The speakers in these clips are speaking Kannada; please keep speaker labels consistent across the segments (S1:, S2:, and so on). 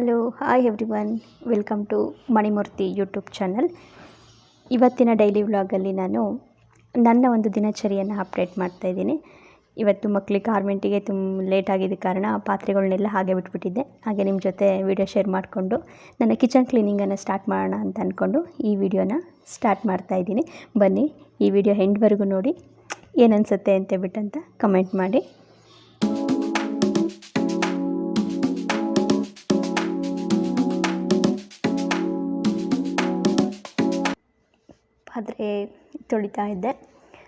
S1: Hello hi everyone welcome to Manimurthy YouTube channel ಇವತ್ತಿನ ಡೈಲಿ ವ್ಲಾಗಲ್ಲಿ ನಾನು ನನ್ನ ಒಂದು ದಿನಚರಿಯನ್ನು ಅಪ್ಡೇಟ್ ಮಾಡ್ತಾ ಇದ್ದೀನಿ. ಇವತ್ತು ಮಕ್ಕಳಿಗೆ ಗಾರ್ಮೆಂಟಿಗೆ ತುಂಬ ಲೇಟ್ ಆಗಿದ್ದ ಕಾರಣ ಪಾತ್ರೆಗಳನ್ನೆಲ್ಲ ಹಾಗೆ ಬಿಟ್ಬಿಟ್ಟಿದ್ದೆ. ಹಾಗೆ ನಿಮ್ಮ ಜೊತೆ ವಿಡಿಯೋ ಶೇರ್ ಮಾಡಿಕೊಂಡು ನನ್ನ ಕಿಚನ್ ಕ್ಲೀನಿಂಗನ್ನು ಸ್ಟಾರ್ಟ್ ಮಾಡೋಣ ಅಂತ ಅಂದ್ಕೊಂಡು ಈ ವಿಡಿಯೋನ ಸ್ಟಾರ್ಟ್ ಮಾಡ್ತಾ ಇದ್ದೀನಿ. ಬನ್ನಿ, ಈ ವಿಡಿಯೋ ಹೆಂಡ್ವರೆಗೂ ನೋಡಿ ಏನನ್ಸುತ್ತೆ ಅಂತ ಬಿಟ್ಟಂತ ಕಮೆಂಟ್ ಮಾಡಿ. ಪಾತ್ರೆ ತೊಳಿತಾ ಇದ್ದೆ.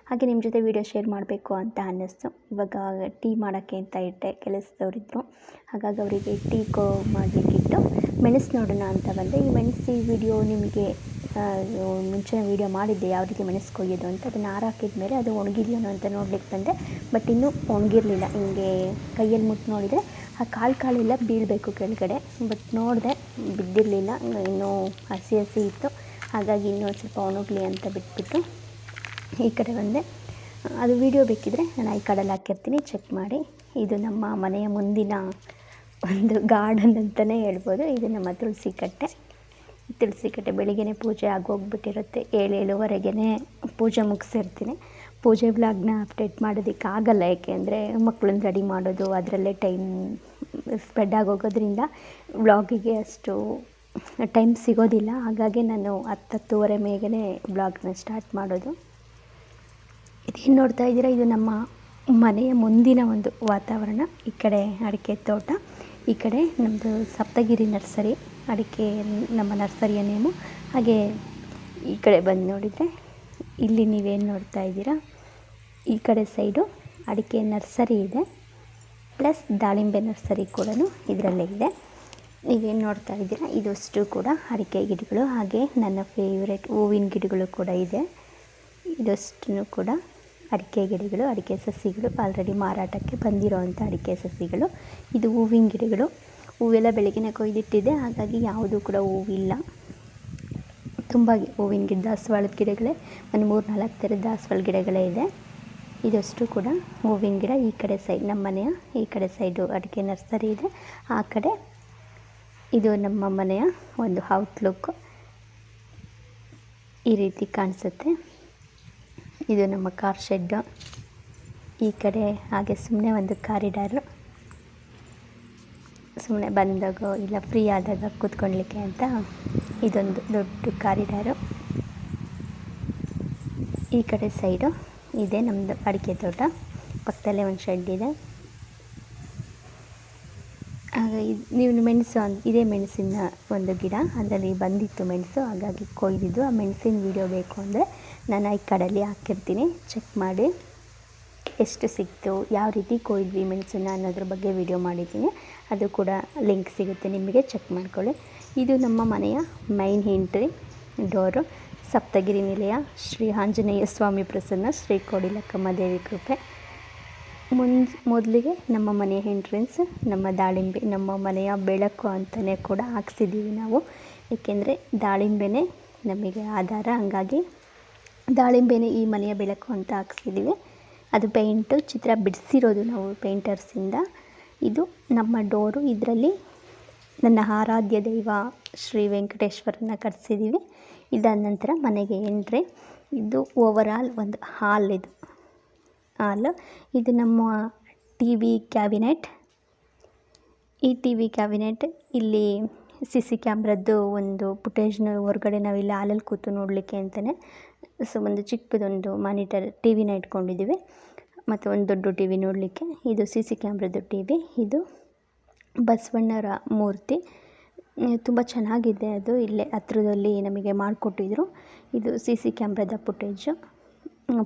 S1: ಹಾಗೆ ನಿಮ್ಮ ಜೊತೆ ವೀಡಿಯೋ ಶೇರ್ ಮಾಡಬೇಕು ಅಂತ ಅನ್ನಿಸ್ತು. ಇವಾಗ ಟೀ ಮಾಡೋಕ್ಕೆ ಅಂತ ಇಟ್ಟೆ ಕೆಲಸದವರಿದ್ದರು ಹಾಗಾಗಿ ಅವರಿಗೆ ಟೀ ಕೋ ಮಾಡಲಿಕ್ಕಿಟ್ಟು ಮೆಣಸು ನೋಡೋಣ ಅಂತ ಬಂದೆ. ಈ ಮೆಣಸಿ ವಿಡಿಯೋ ನಿಮಗೆ ಮುಂಚೆ ವೀಡಿಯೋ ಮಾಡಿದ್ದೆ ಯಾವ ರೀತಿ ಮೆಣಸು ಕೊಯ್ಯೋದು ಅಂತ. ಅದನ್ನು ಹಾಕಿದ ಮೇಲೆ ಅದು ಒಣಗಿದೆಯೋ ಅಂತ ನೋಡ್ಲಿಕ್ಕೆ ಬಂದೆ. ಬಟ್ ಇನ್ನೂ ಒಣಗಿರಲಿಲ್ಲ. ಹಿಂಗೆ ಕೈಯಲ್ಲಿ ಮುಟ್ಟು ನೋಡಿದರೆ ಆ ಕಾಳು ಕಾಳೆಲ್ಲ ಬೀಳಬೇಕು ಕೆಳಗಡೆ. ಬಟ್ ನೋಡಿದೆ ಬಿದ್ದಿರಲಿಲ್ಲ. ಇನ್ನೂ ಹಸಿ ಹಸಿ ಇತ್ತು. ಹಾಗಾಗಿ ಇನ್ನೂ ಒಂದ್ ಸ್ವಲ್ಪ ಒಣಗಲಿ ಅಂತ ಬಿಟ್ಬಿಟ್ಟು ಈ ಕಡೆ ಬಂದೆ. ಅದು ವಿಡಿಯೋ ಬೇಕಿದ್ರೆ ನಾನು ಈ ಕಡಲ್ಲಿ ಹಾಕಿರ್ತೀನಿ ಚೆಕ್ ಮಾಡಿ. ಇದು ನಮ್ಮ ಮನೆಯ ಮುಂದಿನ ಒಂದು ಗಾರ್ಡನ್ ಅಂತಲೇ ಹೇಳ್ಬೋದು. ಇದು ನಮ್ಮ ತುಳಸಿ ಕಟ್ಟೆ. ತುಳಸಿ ಕಟ್ಟೆ ಬೆಳಿಗ್ಗೆ ಪೂಜೆ ಆಗೋಗ್ಬಿಟ್ಟಿರುತ್ತೆ ಏಳು ಏಳುವರೆಗೆ ಪೂಜೆ ಮುಗಿಸಿರ್ತೀನಿ. ಪೂಜೆ ವ್ಲಾಗ್ನ ಅಪ್ಡೇಟ್ ಮಾಡೋದಕ್ಕಾಗಲ್ಲ ಏಕೆಂದರೆ ಮಕ್ಕಳನ್ನ ರೆಡಿ ಮಾಡೋದು, ಅದರಲ್ಲೇ ಟೈಮ್ ಸ್ಪೆಡ್ ಆಗೋಗೋದ್ರಿಂದ ವ್ಲಾಗಿಗೆ ಅಷ್ಟು ಟೈಮ್ ಸಿಗೋದಿಲ್ಲ. ಹಾಗಾಗಿ ನಾನು ಹತ್ತತ್ತೂವರೆ ಮೇಗೇ ಬ್ಲಾಗ್ನ ಸ್ಟಾರ್ಟ್ ಮಾಡೋದು. ಇದೇನು ನೋಡ್ತಾ ಇದ್ದೀರಾ? ಇದು ನಮ್ಮ ಮನೆಯ ಮುಂದಿನ ಒಂದು ವಾತಾವರಣ. ಈ ಕಡೆ ಅಡಿಕೆ ತೋಟ, ಈ ಕಡೆ ನಮ್ಮದು ಸಪ್ತಗಿರಿ ನರ್ಸರಿ. ಅಡಿಕೆ ನಮ್ಮ ನರ್ಸರಿಯ ನೇಮು. ಹಾಗೆ ಈ ಕಡೆ ಬಂದು ನೋಡಿದರೆ ಇಲ್ಲಿ ನೀವೇನು ನೋಡ್ತಾ ಇದ್ದೀರಾ? ಈ ಕಡೆ ಸೈಡು ಅಡಿಕೆ ನರ್ಸರಿ ಇದೆ. ಪ್ಲಸ್ ದಾಳಿಂಬೆ ನರ್ಸರಿ ಕೂಡ ಇದರಲ್ಲೇ ಇದೆ. ನೀವೇನು ನೋಡ್ತಾ ಇದ್ದೀರಾ? ಇದಷ್ಟು ಕೂಡ ಅಡಿಕೆ ಗಿಡಗಳು ಹಾಗೆ ನನ್ನ ಫೇವ್ರೆಟ್ ಹೂವಿನ ಗಿಡಗಳು ಕೂಡ ಇದೆ. ಇದಷ್ಟು ಕೂಡ ಅಡಿಕೆ ಗಿಡಗಳು ಅಡಿಕೆ ಸಸಿಗಳು ಆಲ್ರೆಡಿ ಮಾರಾಟಕ್ಕೆ ಬಂದಿರೋವಂಥ ಅಡಿಕೆ ಸಸಿಗಳು, ಇದು ಹೂವಿನ ಗಿಡಗಳು. ಹೂವೆಲ್ಲ ಬೆಳಗಿನ ಕೊಯ್ದಿಟ್ಟಿದೆ ಹಾಗಾಗಿ ಯಾವುದೂ ಕೂಡ ಹೂವಿಲ್ಲ. ತುಂಬ ಹೂವಿನ ಗಿಡ, ದಾಸವಾಳದ ಗಿಡಗಳೇ, ಒಂದು ಮೂರು ನಾಲ್ಕು ಥರದ ದಾಸವಾಳ ಗಿಡಗಳೇ ಇದೆ. ಇದಷ್ಟು ಕೂಡ ಹೂವಿನ ಗಿಡ ಈ ಕಡೆ ಸೈಡ್ ನಮ್ಮ ಮನೆಯ ಈ ಕಡೆ ಸೈಡು ಅಡಿಕೆ ನರ್ಸರಿ ಇದೆ. ಆ ಕಡೆ ಇದು ನಮ್ಮ ಮನೆಯ ಒಂದು ಔಟ್ಲುಕ್ ಈ ರೀತಿ ಕಾಣಿಸುತ್ತೆ. ಇದು ನಮ್ಮ ಕಾರ್ ಶೆಡ್ಡು ಈ ಕಡೆ ಹಾಗೆ ಸುಮ್ಮನೆ ಒಂದು ಕಾರಿಡಾರು. ಸುಮ್ಮನೆ ಬಂದಾಗ ಇಲ್ಲ ಫ್ರೀ ಆದಾಗ ಕೂತ್ಕೊಳ್ಳಿಕ್ಕೆ ಅಂತ ಇದೊಂದು ದೊಡ್ಡ ಕಾರಿಡಾರು. ಈ ಕಡೆ ಸೈಡು ಇದೆ ನಮ್ಮದು ಅಡಿಕೆ ತೋಟ. ಪಕ್ಕದಲ್ಲೇ ಒಂದು ಶೆಡ್ ಇದು. ನೀವು ಮೆಣಸು ಇದೇ ಮೆಣಸಿನ ಒಂದು ಗಿಡ, ಅದರಲ್ಲಿ ಬಂದಿತ್ತು ಮೆಣಸು, ಹಾಗಾಗಿ ಕೊಯ್ದಿದ್ದು. ಆ ಮೆಣಸಿನ ವೀಡಿಯೋ ಬೇಕು ಅಂದರೆ ನಾನು ಈ ಕಡಲ್ಲಿ ಹಾಕಿರ್ತೀನಿ. ಚೆಕ್ ಮಾಡಿ ಎಷ್ಟು ಸಿಕ್ತು, ಯಾವ ರೀತಿ ಕೊಯ್ದ್ವಿ ಮೆಣಸನ್ನ ಅನ್ನೋದ್ರ ಬಗ್ಗೆ ವಿಡಿಯೋ ಮಾಡಿದ್ದೀನಿ. ಅದು ಕೂಡ ಲಿಂಕ್ ಸಿಗುತ್ತೆ ನಿಮಗೆ ಚೆಕ್ ಮಾಡ್ಕೊಳ್ಳಿ. ಇದು ನಮ್ಮ ಮನೆಯ ಮೈನ್ ಎಂಟ್ರಿ ಡೋರು ಸಪ್ತಗಿರಿ ನಿಲಯ ಶ್ರೀ ಆಂಜನೇಯ ಸ್ವಾಮಿ ಪ್ರಸನ್ನ ಶ್ರೀ ಕೋಡಿಲಕ್ಕಮ್ಮ ದೇವಿ ಕೃಪೆ. ಮುಂದ್ ಮೊದಲಿಗೆ ನಮ್ಮ ಮನೆಯ ಎಂಟ್ರೆನ್ಸ್ ನಮ್ಮ ದಾಳಿಂಬೆ, ನಮ್ಮ ಮನೆಯ ಬೆಳಕು ಅಂತಲೇ ಕೂಡ ಹಾಕ್ಸಿದ್ದೀವಿ ನಾವು. ಏಕೆಂದರೆ ದಾಳಿಂಬೆನೇ ನಮಗೆ ಆಧಾರ. ಹಂಗಾಗಿ ದಾಳಿಂಬೆನೇ ಈ ಮನೆಯ ಬೆಳಕು ಅಂತ ಹಾಕ್ಸಿದ್ದೀವಿ ಅದು ಪೇಂಟು ಚಿತ್ರ ಬಿಡಿಸಿರೋದು ನಾವು ಪೇಂಟರ್ಸಿಂದ ಇದು. ನಮ್ಮ ಡೋರು. ಇದರಲ್ಲಿ ನನ್ನ ಆರಾಧ್ಯ ದೈವ ಶ್ರೀ ವೆಂಕಟೇಶ್ವರನ ಕಟ್ಸಿದ್ದೀವಿ ಇದಾದ ನಂತರ ಮನೆಗೆ ಎಂಟ್ರೆ. ಇದು ಓವರಾಲ್ ಒಂದು ಹಾಲ್ ಇದು. ಹಾಲ್ ಇದು ನಮ್ಮ ಟಿ ವಿ ಕ್ಯಾಬಿನೆಟ್. ಈ ಟಿ ವಿ ಕ್ಯಾಬಿನೆಟ್ ಇಲ್ಲಿ ಸಿ ಸಿ ಕ್ಯಾಮ್ರದ್ದು ಒಂದು ಫುಟೇಜ್ನ ಹೊರಗಡೆ ನಾವಿಲ್ಲಿ ಹಾಲಲ್ಲಿ ಕೂತು ನೋಡಲಿಕ್ಕೆ ಅಂತಲೇ ಸೊ ಒಂದು ಚಿಕ್ಕದೊಂದು ಮಾನಿಟರ್ ಟಿ ವಿನ ಇಟ್ಕೊಂಡಿದ್ದೀವಿ. ಮತ್ತು ಒಂದು ದೊಡ್ಡ ಟಿ ವಿ ನೋಡಲಿಕ್ಕೆ. ಇದು ಸಿ ಸಿ ಕ್ಯಾಮ್ರದ್ದು ಟಿ ವಿ. ಇದು ಬಸವಣ್ಣರ ಮೂರ್ತಿ. ತುಂಬ ಚೆನ್ನಾಗಿದೆ ಅದು. ಇಲ್ಲೇ ಹತ್ರದಲ್ಲಿ ನಮಗೆ ಮಾಡಿಕೊಟ್ಟಿದ್ರು ಇದು ಸಿ ಸಿ ಕ್ಯಾಮ್ರದ ಫುಟೇಜು.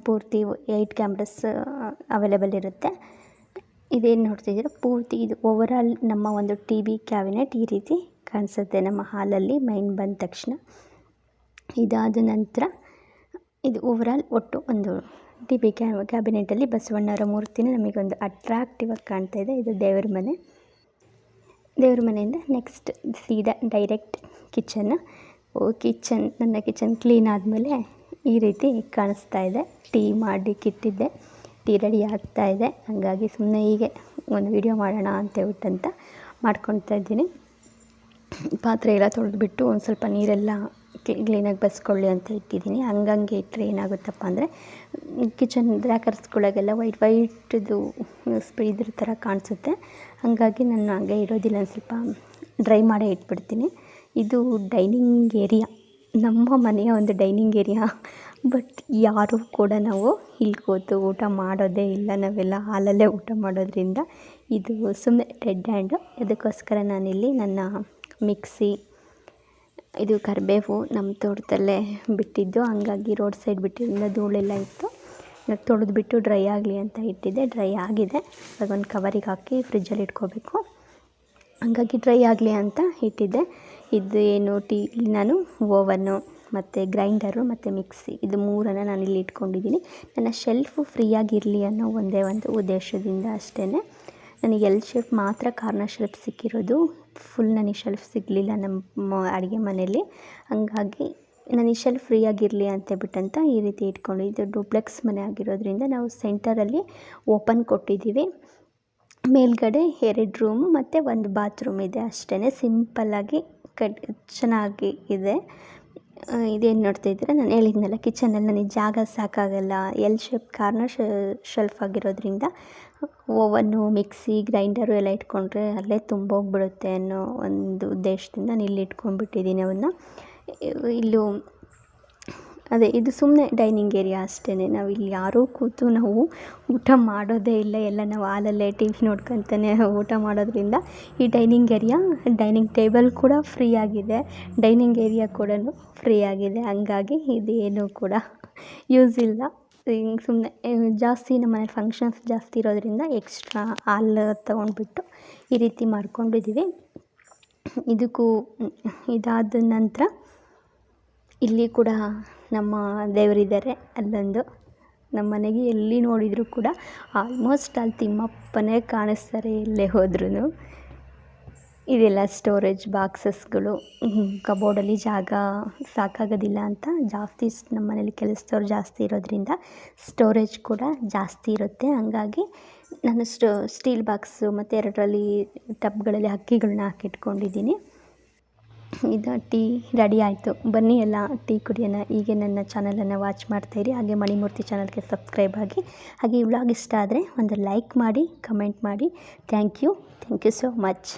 S1: ಪೂರ್ತಿ ಏಯ್ಟ್ ಕ್ಯಾಮ್ರಸ್ ಅವೈಲೇಬಲ್ ಇರುತ್ತೆ. ಇದೇನು ನೋಡ್ತಿದ್ದೀರ? ಪೂರ್ತಿ ಇದು ಓವರಾಲ್ ನಮ್ಮ ಒಂದು ಟಿ ವಿ ಕ್ಯಾಬಿನೆಟ್ ಈ ರೀತಿ ಕಾಣಿಸುತ್ತೆ. ನಮ್ಮ ಹಾಲಲ್ಲಿ ಮೈನ್ ಬಂದ ತಕ್ಷಣ. ಇದಾದ ನಂತರ ಇದು ಓವರಾಲ್ ಒಟ್ಟು ಒಂದು ಟಿ ವಿ ಕ್ಯಾ ಕ್ಯಾಬಿನೆಟಲ್ಲಿ ಬಸವಣ್ಣವರ ಮೂರ್ತಿನೇ ನಮಗೊಂದು ಅಟ್ರಾಕ್ಟಿವ್ ಆಗಿ ಕಾಣ್ತಾ ಇದೆ. ಇದು ದೇವರ ಮನೆ. ದೇವ್ರ ಮನೆಯಿಂದ ನೆಕ್ಸ್ಟ್ ಸೀದಾ ಡೈರೆಕ್ಟ್ ಕಿಚನ್ ಓ ಕಿಚನ್ ನನ್ನ ಕಿಚನ್ ಕ್ಲೀನ್ ಆದಮೇಲೆ ಈ ರೀತಿ ಕಾಣಿಸ್ತಾ ಇದೆ. ಟೀ ಮಾಡಿಕ್ಕಿಟ್ಟಿದ್ದೆ ಟೀ ರೆಡಿ ಆಗ್ತಾ ಇದೆ. ಹಾಗಾಗಿ ಸುಮ್ಮನೆ ಹೀಗೆ ಒಂದು ವಿಡಿಯೋ ಮಾಡೋಣ ಅಂತ ಹೇಳ್ಬಿಟ್ಟಂತ ಮಾಡ್ಕೊಳ್ತಾ ಇದ್ದೀನಿ. ಪಾತ್ರೆ ಎಲ್ಲ ತೊಳೆದ್ಬಿಟ್ಟು ಒಂದು ಸ್ವಲ್ಪ ನೀರೆಲ್ಲ ಕ್ಲೀನಾಗಿ ಬಸ್ಕೊಳ್ಳಿ ಅಂತ ಇಟ್ಟಿದ್ದೀನಿ. ಹಂಗಂಗೆ ಇಟ್ಟರೆ ಏನಾಗುತ್ತಪ್ಪ ಅಂದರೆ ಕಿಚನ್ ರ್ಯಾಕರ್ಸ್ಗಳಿಗೆಲ್ಲ ವೈಟ್ ವೈಟ್ದು ಇದ್ರ ಥರ ಕಾಣಿಸುತ್ತೆ. ಹಾಗಾಗಿ ನಾನು ಹಾಗೆ ಇಡೋದಿಲ್ಲ ಒಂದು ಸ್ವಲ್ಪ ಡ್ರೈ ಮಾಡೇ ಇಟ್ಬಿಡ್ತೀನಿ. ಇದು ಡೈನಿಂಗ್ ಏರಿಯಾ ನಮ್ಮ ಮನೆಯ ಒಂದು ಡೈನಿಂಗ್ ಏರಿಯಾ. ಬಟ್ ಯಾರೂ ಕೂಡ ನಾವು ಇಲ್ಲಿ ಕೂತು ಊಟ ಮಾಡೋದೇ ಇಲ್ಲ. ನಾವೆಲ್ಲ ಹಾಲಲ್ಲೇ ಊಟ ಮಾಡೋದ್ರಿಂದ ಇದು ಸುಮ್ಮನೆ ಡೆಡ್ ಹ್ಯಾಂಡು. ಅದಕ್ಕೋಸ್ಕರ ನಾನಿಲ್ಲಿ ನನ್ನ ಮಿಕ್ಸಿ, ಇದು ಕರಿಬೇವು ನಮ್ಮ ತೋಟದಲ್ಲೇ ಬಿಟ್ಟಿದ್ದು. ಹಂಗಾಗಿ ರೋಡ್ ಸೈಡ್ ಬಿಟ್ಟಿದ್ದ ಧೂಳೆಲ್ಲ ಇತ್ತು. ತೊಳೆದ್ಬಿಟ್ಟು ಡ್ರೈ ಆಗಲಿ ಅಂತ ಇಟ್ಟಿದ್ದೆ. ಡ್ರೈ ಆಗಿದೆ. ಇವಾಗ ಒಂದು ಕವರಿಗೆ ಹಾಕಿ ಫ್ರಿಜ್ಜಲ್ಲಿ ಇಟ್ಕೋಬೇಕು. ಹಂಗಾಗಿ ಡ್ರೈ ಆಗಲಿ ಅಂತ ಇಟ್ಟಿದ್ದೆ. ಇದು ಏನು ಟೀ ನಾನು ಓವನ್ನು ಮತ್ತು ಗ್ರೈಂಡರು ಮತ್ತು ಮಿಕ್ಸಿ ಇದು ಮೂರನ್ನು ನಾನು ಇಲ್ಲಿ ಇಟ್ಕೊಂಡಿದ್ದೀನಿ. ನನ್ನ ಶೆಲ್ಫು ಫ್ರೀಯಾಗಿರಲಿ ಅನ್ನೋ ಒಂದೇ ಒಂದು ಉದ್ದೇಶದಿಂದ ಅಷ್ಟೇ ನನಗೆ ಎಲ್ ಶೆಲ್ಫ್ ಮಾತ್ರ ಕಾರ್ನರ್ ಶೆಲ್ಫ್ ಸಿಕ್ಕಿರೋದು. ಫುಲ್ ನನಗೆ ಶೆಲ್ಫ್ ಸಿಗಲಿಲ್ಲ ನಮ್ಮ ಅಡುಗೆ ಮನೆಯಲ್ಲಿ. ಹಂಗಾಗಿ ನನಗೆ ಶೆಲ್ಫ್ ಫ್ರೀಯಾಗಿರಲಿ ಅಂತ ಬಿಟ್ಟಂತ ಈ ರೀತಿ ಇಟ್ಕೊಂಡು ಇದು ಡೂಪ್ಲೆಕ್ಸ್ ಮನೆ ಆಗಿರೋದ್ರಿಂದ ನಾವು ಸೆಂಟರಲ್ಲಿ ಓಪನ್ ಕೊಟ್ಟಿದ್ದೀವಿ. ಮೇಲ್ಗಡೆ ಎರಡು ರೂಮ್ ಮತ್ತು ಒಂದು ಬಾತ್ರೂಮ್ ಇದೆ ಅಷ್ಟೇ ಸಿಂಪಲ್ಲಾಗಿ ಕಟ್, ಚೆನ್ನಾಗಿ ಇದೆ. ಇದೇನು ನೋಡ್ತಾ ಇದ್ದೀರಾ? ನಾನು ಹೇಳಿದ್ನಲ್ಲ ಕಿಚನಲ್ಲಿ ನನಗೆ ಜಾಗ ಸಾಕಾಗಲ್ಲ. ಎಲ್ ಶೇಪ್ ಕಾರ್ನರ್ ಶೆಲ್ಫ್ ಆಗಿರೋದ್ರಿಂದ ಓವನ್ನು ಮಿಕ್ಸಿ ಗ್ರೈಂಡರು ಎಲ್ಲ ಇಟ್ಕೊಂಡ್ರೆ ಅಲ್ಲೇ ತುಂಬೋಗ್ಬಿಡುತ್ತೆ ಅನ್ನೋ ಒಂದು ಉದ್ದೇಶದಿಂದ ನಾನು ಇಲ್ಲಿ ಇಟ್ಕೊಂಡ್ಬಿಟ್ಟಿದ್ದೀನಿ ಅವನ್ನ. ಇಲ್ಲೂ ಅದೇ, ಇದು ಸುಮ್ಮನೆ ಡೈನಿಂಗ್ ಏರಿಯಾ ಅಷ್ಟೇ ನಾವು ಇಲ್ಲಿ ಯಾರೂ ಕೂತು ನಾವು ಊಟ ಮಾಡೋದೇ ಇಲ್ಲ. ಎಲ್ಲ ನಾವು ಹಾಲಲ್ಲೇ ಟಿ ವಿ ನೋಡ್ಕೊತಾನೆ ಊಟ ಮಾಡೋದ್ರಿಂದ ಈ ಡೈನಿಂಗ್ ಏರಿಯಾ, ಡೈನಿಂಗ್ ಟೇಬಲ್ ಕೂಡ ಫ್ರೀ ಆಗಿದೆ. ಡೈನಿಂಗ್ ಏರಿಯಾ ಕೂಡ ಫ್ರೀ ಆಗಿದೆ. ಹಂಗಾಗಿ ಇದೇನು ಕೂಡ ಯೂಸ್ ಇಲ್ಲ. ಹಿಂಗೆ ಸುಮ್ಮನೆ ಜಾಸ್ತಿ ನಮ್ಮ ಮನೇಲಿ ಫಂಕ್ಷನ್ಸ್ ಜಾಸ್ತಿ ಇರೋದ್ರಿಂದ ಎಕ್ಸ್ಟ್ರಾ ಹಾಲು ತೊಗೊಂಡ್ಬಿಟ್ಟು ಈ ರೀತಿ ಮಾಡ್ಕೊಂಡಿದ್ದೀವಿ ಇದಕ್ಕೂ, ಇದಾದ ನಂತರ ಇಲ್ಲಿ ಕೂಡ ನಮ್ಮ ದೇವರಿದ್ದಾರೆ ಅಲ್ಲೊಂದು ನಮ್ಮ ಮನೆಗೆ ಎಲ್ಲಿ ನೋಡಿದರೂ ಕೂಡ ಆಲ್ಮೋಸ್ಟ್ ಅಲ್ಲಿ ತಿಮ್ಮಪ್ಪನೇ ಕಾಣಿಸ್ತಾರೆ ಎಲ್ಲೇ ಹೋದ್ರೂ ಇದೆಲ್ಲ ಸ್ಟೋರೇಜ್ ಬಾಕ್ಸಸ್ಗಳು ಕಬೋರ್ಡಲ್ಲಿ ಜಾಗ ಸಾಕಾಗೋದಿಲ್ಲ ಅಂತ ಜಾಸ್ತಿ ನಮ್ಮ ಮನೇಲಿ ಕೆಲಸದವ್ರು ಜಾಸ್ತಿ ಇರೋದ್ರಿಂದ ಸ್ಟೋರೇಜ್ ಕೂಡ ಜಾಸ್ತಿ ಇರುತ್ತೆ. ಹಂಗಾಗಿ ನಾನು ಸ್ಟೋ ಸ್ಟೀಲ್ ಬಾಕ್ಸು ಮತ್ತು ಎರಡರಲ್ಲಿ ಟಬ್ಗಳಲ್ಲಿ ಅಕ್ಕಿಗಳನ್ನ ಹಾಕಿಟ್ಕೊಂಡಿದ್ದೀನಿ. ಇದು ಟೀ ರೆಡಿ ಆಯಿತು. ಬನ್ನಿ ಎಲ್ಲ ಟೀ ಕುಡಿಯೋಣ. ಹೀಗೆ ನನ್ನ ಚಾನಲನ್ನು ವಾಚ್ ಮಾಡ್ತಾಯಿರಿ ಹಾಗೆ ಮಣಿಮೂರ್ತಿ ಚಾನಲ್ಗೆ ಸಬ್ಸ್ಕ್ರೈಬ್ ಆಗಿ. ಹಾಗೆ ಈ ವ್ಲಾಗ್ ಇಷ್ಟ ಆದರೆ ಒಂದು ಲೈಕ್ ಮಾಡಿ ಕಮೆಂಟ್ ಮಾಡಿ. Thank you thank you so much